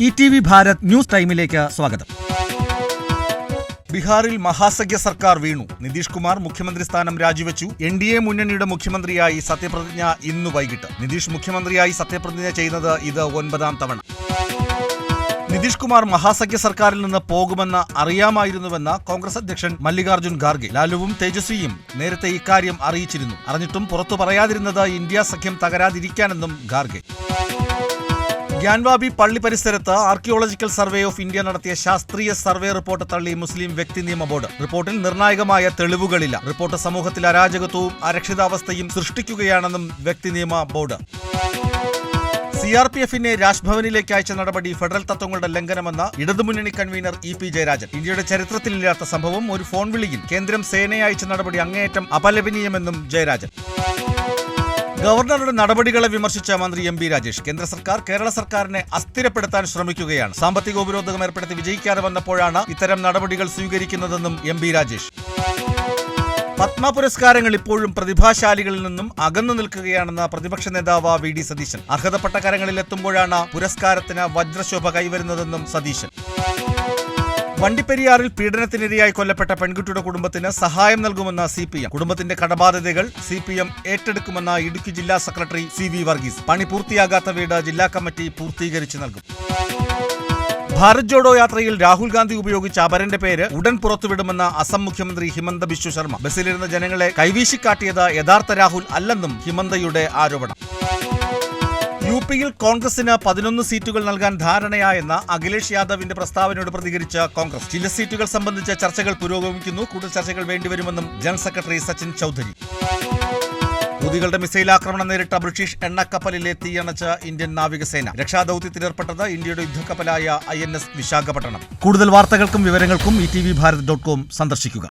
E T V Bharat news ടൈമിലേക്ക് സ്വാഗതം. ബീഹാറിൽ മഹാസഖ്യ സർക്കാർ വീണു. നിതീഷ് കുമാർ മുഖ്യമന്ത്രി സ്ഥാനം രാജിവെച്ചു. എൻ ഡി എ മുന്നണിയുടെ മുഖ്യമന്ത്രിയായി സത്യപ്രതിജ്ഞ ഇന്ന് വൈകിട്ട്. നിതീഷ് മുഖ്യമന്ത്രിയായി സത്യപ്രതിജ്ഞ ചെയ്യുന്നത് ഇത് ഒൻപതാം തവണ. നിതീഷ് കുമാർ മഹാസഖ്യ സർക്കാരിൽ നിന്ന് പോകുമെന്ന് അറിയാമായിരുന്നുവെന്ന് കോൺഗ്രസ് അധ്യക്ഷൻ മല്ലികാർജുൻ ഖാർഗെ. ലാലുവും തേജസ്വിയും നേരത്തെ ഇക്കാര്യം അറിയിച്ചിരുന്നു. അറിഞ്ഞിട്ടും പുറത്തു പറയാതിരുന്നത് ഇന്ത്യ സഖ്യം തകരാതിരിക്കാനെന്നും ഖാർഗെ. ഗ്യാൻവാബി പള്ളി പരിസരത്ത് ആർക്കിയോളജിക്കൽ സർവേ ഓഫ് ഇന്ത്യ നടത്തിയ ശാസ്ത്രീയ സർവേ റിപ്പോർട്ട് തള്ളി മുസ്ലിം വ്യക്തി നിയമ ബോർഡ്. റിപ്പോർട്ടിൽ നിർണായകമായ തെളിവുകളില്ല. റിപ്പോർട്ട് സമൂഹത്തിൽ അരാജകത്വവും അരക്ഷിതാവസ്ഥയും സൃഷ്ടിക്കുകയാണെന്നും വ്യക്തി നിയമ ബോർഡ്. സി ആർ പി എഫിനെ രാജ്ഭവനിലേക്ക് അയച്ച നടപടി ഫെഡറൽ തത്വങ്ങളുടെ ലംഘനമെന്ന ഇടതുമുന്നണി കൺവീനർ ഇ പി ജയരാജൻ. ഇന്ത്യയുടെ ചരിത്രത്തിലില്ലാത്ത സംഭവം ഒരു ഫോൺ വിളിയിൽ കേന്ദ്രം സേനയെ അയച്ച നടപടി അങ്ങേയറ്റം അപലപനീയമെന്നും ജയരാജൻ. ഗവർണറുടെ നടപടികളെ വിമർശിച്ച മന്ത്രി എം ബി രാജേഷ് കേന്ദ്ര സർക്കാർ കേരള സർക്കാരിനെ അസ്ഥിരപ്പെടുത്താൻ ശ്രമിക്കുകയാണ്. സാമ്പത്തിക ഉപരോധകം ഏർപ്പെടുത്തി വിജയിക്കാതെ വന്നപ്പോഴാണ് ഇത്തരം നടപടികൾ സ്വീകരിക്കുന്നതെന്നും എം ബി രാജേഷ്. പത്മ പുരസ്കാരങ്ങൾ ഇപ്പോഴും പ്രതിഭാശാലികളിൽ നിന്നും അകന്നു നിൽക്കുകയാണെന്ന പ്രതിപക്ഷ നേതാവ് വി ഡി സതീശൻ. അർഹതപ്പെട്ട കരങ്ങളിൽ എത്തുമ്പോഴാണ് പുരസ്കാരത്തിന് വജ്രശോഭ കൈവരുന്നതെന്നും സതീശൻ. വണ്ടിപ്പെരിയാറിൽ പീഡനത്തിനിരയായി കൊല്ലപ്പെട്ട പെൺകുട്ടിയുടെ കുടുംബത്തിന് സഹായം നൽകുമെന്ന സി പി എം കുടുംബത്തിന്റെ കടബാധ്യതകൾ സി പി എം ഏറ്റെടുക്കുമെന്ന ഇടുക്കി ജില്ലാ സെക്രട്ടറി സി വി വർഗീസ്. പണി പൂർത്തിയാകാത്ത വീട് ജില്ലാ കമ്മിറ്റി പൂർത്തീകരിച്ചു നൽകും. ഭാരത് ജോഡോ യാത്രയിൽ രാഹുൽ ഗാന്ധി ഉപയോഗിച്ച അപരന്റെ പേര് ഉടൻ പുറത്തുവിടുമെന്ന അസം മുഖ്യമന്ത്രി ഹിമന്ത ബിശ്വ ശർമ്മ. ബസ്സിലിരുന്ന ജനങ്ങളെ കൈവീശിക്കാട്ടിയത് യഥാർത്ഥ രാഹുൽ അല്ലെന്നും ഹിമന്തയുടെ ആരോപണം. യു പിയിൽ കോൺഗ്രസിന് പതിനൊന്ന് സീറ്റുകൾ നൽകാൻ ധാരണയായെന്ന അഖിലേഷ് യാദവിന്റെ പ്രസ്താവനയോട് പ്രതികരിച്ച കോൺഗ്രസ്. ചില സീറ്റുകൾ സംബന്ധിച്ച ചർച്ചകൾ പുരോഗമിക്കുന്നു. കൂടുതൽ ചർച്ചകൾ വേണ്ടിവരുമെന്നും ജനറൽ സെക്രട്ടറി സച്ചിൻ ചൌധരി. ഹൂതികളുടെ മിസൈൽ ആക്രമണം നേരിട്ട ബ്രിട്ടീഷ് എണ്ണക്കപ്പലിലെ തീയണച്ച ഇന്ത്യൻ നാവികസേന. രക്ഷാദൌത്യത്തിലേർപ്പെട്ടത് ഇന്ത്യയുടെ യുദ്ധക്കപ്പലായ ഐ എൻ എസ് വിശാഖപട്ടണം. കൂടുതൽ വാർത്തകൾക്കും വിവരങ്ങൾക്കും E T V Bharat dot com സന്ദർശിക്കുക.